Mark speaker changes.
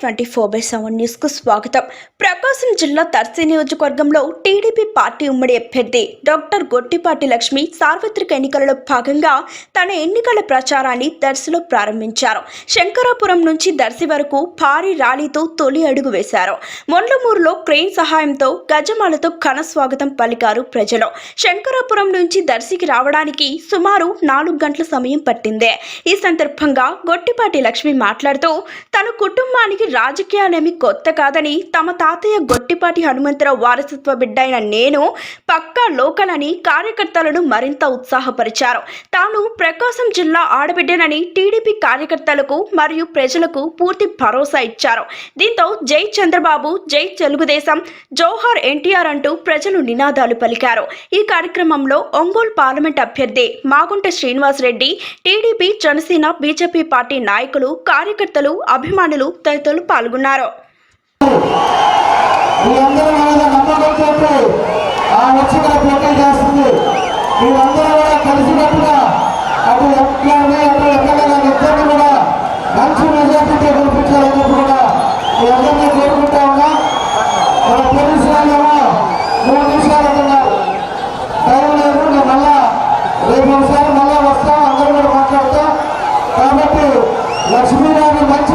Speaker 1: Twenty four by seven న్యూస్కు స్వాగతం. ప్రకాశం జిల్లా తర్సి నియోజకవర్గంలో టీడీపీ పార్టీ ఉమ్మడి అభ్యర్థి డాక్టర్ గొట్టిపాటి లక్ష్మి సార్వత్రిక ఎన్నికలలో భాగంగా తన ఎన్నికల ప్రచారాన్ని దర్శిలో ప్రారంభించారు. శంకరాపురం నుంచి దర్శి వరకు భారీ ర్యాలీతో తొలి అడుగు వేశారు. మొండ్లమూరులో క్రెయిన్ సహాయంతో గజమాలతో ఘన స్వాగతం పలికారు ప్రజలు. శంకరాపురం నుంచి దర్శికి రావడానికి సుమారు నాలుగు గంటల సమయం పట్టింది. ఈ సందర్భంగా గొట్టిపాటి లక్ష్మి మాట్లాడుతూ తన కుటుంబానికి రాజకీయాలేమి కొత్త కాదని తమ తాతయ్య గొట్టిపాటి హనుమంతరావు వారసత్వ బిడ్డ అయిన నేను పక్కా లోకల్ అని కార్యకర్తలను మరింత ఉత్సాహపరిచారు. తాను ప్రకాశం జిల్లా ఆడబిడ్డనని టీడీపీ కార్యకర్తలకు మరియు ప్రజలకు పూర్తి భరోసా ఇచ్చారు. దీంతో జై చంద్రబాబు జై తెలుగుదేశం జోహార్ ఎన్టీఆర్ అంటూ ప్రజలు నినాదాలు పలికారు. ఈ కార్యక్రమంలో ఒంగోలు పార్లమెంట్ అభ్యర్థి Magunta Srinivas Reddy TDP Janasena BJP party నాయకులు కార్యకర్తలు అభిమానులు తదితరులు పాల్గొన్నారు.
Speaker 2: ఆ మీ మళ్ళా రేపు ఒకసారి మళ్ళా వస్తాం అందరూ కూడా మాట్లాడతాం. కాబట్టి లక్ష్మీనారాయణ మంచి